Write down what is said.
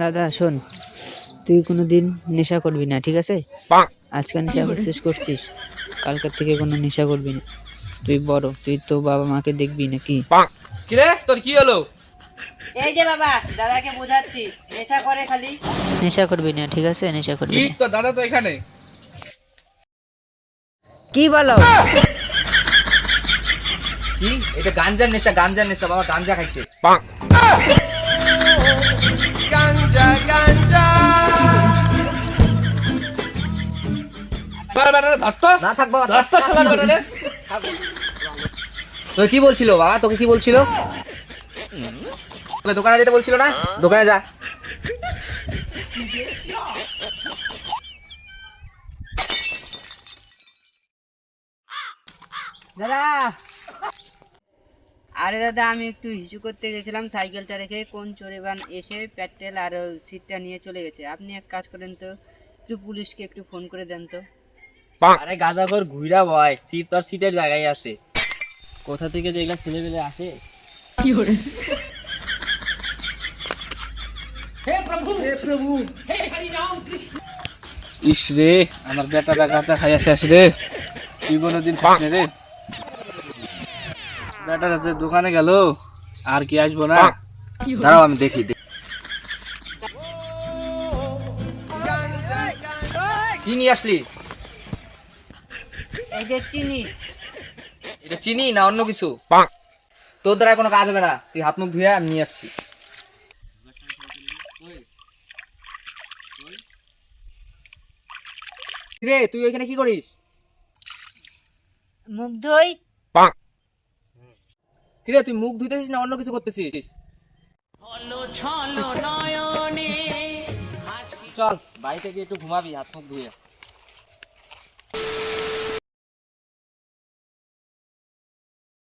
দাদা শোন তুই কোনো দিন নেশা করবি না ঠিক আছে? আজকে নেশা করছিস করছিস। কালকের থেকে কোনো নেশা করবি না। তুই বড় তুই তো বাবা মাকে দেখবি নাকি? কিরে তোর কি হলো? এই যে বাবা দাদাকে বোঝাচ্ছি নেশা করে খালি। নেশা করবি না ঠিক আছে? নেশা করবি না। তোর দাদা তো এখানে। কি বলো? কি? এটা গাঞ্জার নেশা গাঞ্জার নেশা বাবা গাঞ্জা খাইছে। না থাক বাবা ধরতো শালার বেটারে। তোকে কি বলছিল বাবা? তোকে কি বলছিল? তোকে দোকানে যেতে বলছিল না? দোকানে যা। দাদা। আরে দাদা আমি একটু হিসু করতে গেছিলাম সাইকেলটা রেখে। কোন চোরেবান এসে পেট্রোল আর সিটটা নিয়ে চলে গেছে। আপনি এক কাজ করেন তো একটু পুলিশকে একটু ফোন করে দেন তো। আরে গাঁজা ঘর ঘুরা সিট তোর সিটের জায়গায় আছে কোথা থেকে যে এগুলা ছেলে পেলে আসে ইস রে আমার বেটাটা গাঁজা খাইয়া শেষ রে তুই কোনোদিন খাস রে বেটাটা যে দোকানে গেল আর কি আসব না দাঁড়াও আমি দেখি দেখি। কি নিয়ে আসলি এই যে চিনি। এটা চিনি না অন্য কিছু? তোর দ্বারা কোনো কাজ হবে না। তুই হাত মুখ ধুয়ে আমি নিয়ে আসছি। রে তুই ওইখানে কি করিস? মুখ ধুই। কিরে তুই মুখ ধুইতেছিস না অন্য কিছু করতেছিস? চল বাড়িতে গিয়ে একটু ঘুমাবি হাত মুখ ধুয়ে।